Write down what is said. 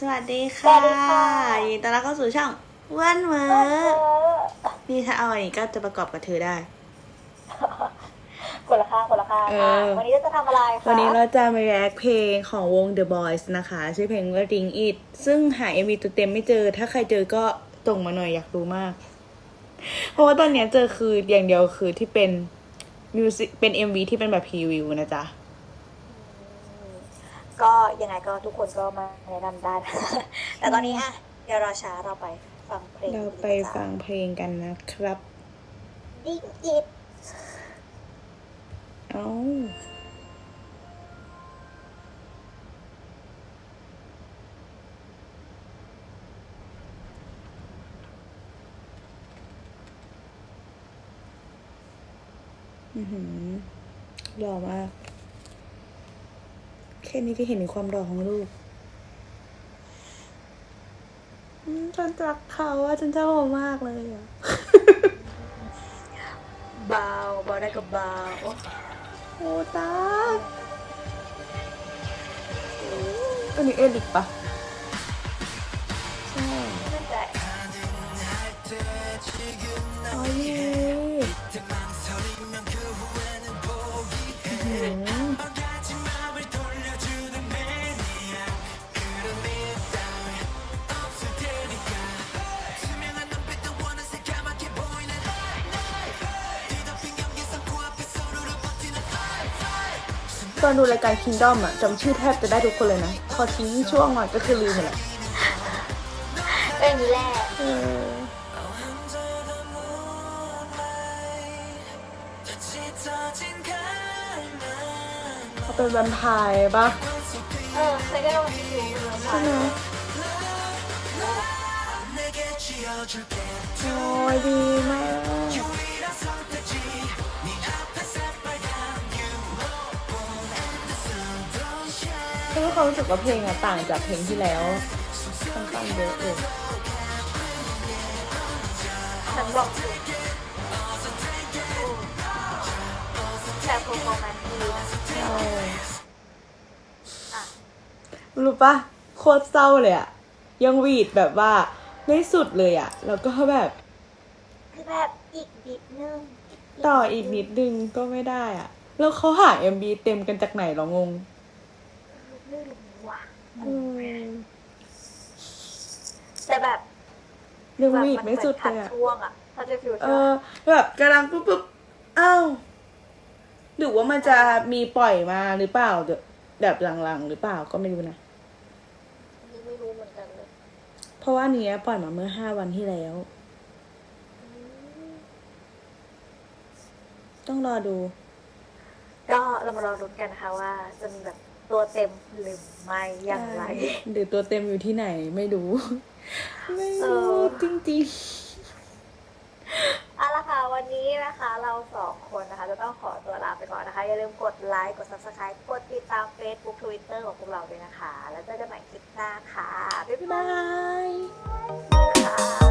สวัสดีสค่ะวัสดีค่ะ ยินดีต้อนรับเข้าสู่ช่องวันเวอเอร์อนี่ถ้าเอาอันนี้ก็จะประกอบกับเธอได้ คนละข้างคนละข้างเออค่ะวันนี้เราจะทำอะไรคะวันนี้เราจะมา react เพลงของวง The Boys นะคะ ชื่อเพลงว่า Ring It ซึ่งหา MV ตัวเต็มไม่เจอ ถ้าใครเจอก็ส่งมาหน่อยอยากรู้มาก เพราะว่าตอนเนี้ยเจอคืออย่างเดียวคือที่เป็นมิวสิกเป็น MV ที่เป็นแบบพรีวิวนะจ๊ะ ก็ยังไงก็ทุกคนก็มาแนะนำได้แต่ตอนนี้อะเดี๋ยวรอช้าเราไปฟังเพลงเราไปฟังเพลงกันนะครับดิ้งอิดเอ้าอือหือหล่อมาก แค่นี้ก็เห็นถึงความหล่อของลูกอืมฉันรักเขาอะฉันชอบเขามากเลยอะเบาเบาได้ก็เบาโอ้ตาอันนี้เอลิกปะใช่ไม่เป็นไร อนดูรายการ Kingdom อะจำชื่อแทบจะได้ทุกคนเลยนะ พอทิ้งช่วงมาก็คือลืมหมดแหละเป็นอย่างนี้แหละเออเขาเป็นแวมไพร์ปะเออเคยได้ลองดูใช่ไหมโอ้ยดีมาก ก็มีความรู้สึกว่าเพลงอะต่างจากเพลงที่แล้วค่อนข้างเยอะเลยฉันบอกอยู่แต่พอพอมันดีนะใช่อะรู้ปะโคตรเศร้าเลยอะยังหวีดแบบว่าไม่สุดเลยอะแล้วก็แบบคือแบบอีกนิดนึงต่ออีกนิดนึงก็ไม่ได้อะแล้วเขาหา MB เต็มกันจากไหนเหรองง ไม่รู้ว่ะอืมแต่แบบยังหวีดไม่สุดขัเลยอะช่วงอะเขาจะฟิวเอชั่นอแบบกำลังปุ๊บปุ๊บอ้าวหรือว่ามันจะมีปล่อยมาหรือเปล่าเดี๋ยวแบบหลังๆ หรือเปล่าก็ไม่รู้นะ นี่ไม่รู้เหมือนกันเลยเพราะว่าอันเนี้ยปล่อยมาเมื่อห้าวันที่แล้ว ต้องรอดู ก็เรามารอรุ้นกันนะคะว่าจะมีแบบ ตัวเต็มหรือไม่อย่างไร หรือตัวเต็มอยู่ที่ไหนไม่รู้ ไม่เอรู้อจริงเอาละค่ะวันนี้นะคะ เราสองคนนะคะ จะต้องขอตัวลาไปก่อนนะคะ อย่าลืมกดไลค์กด subscribe กดติดตาม Facebook Twitter ของพวกเราด้วยนะคะ แล้วเจอกันใหม่คลิปหน้าค่ะ บ๊ายๆบาบายย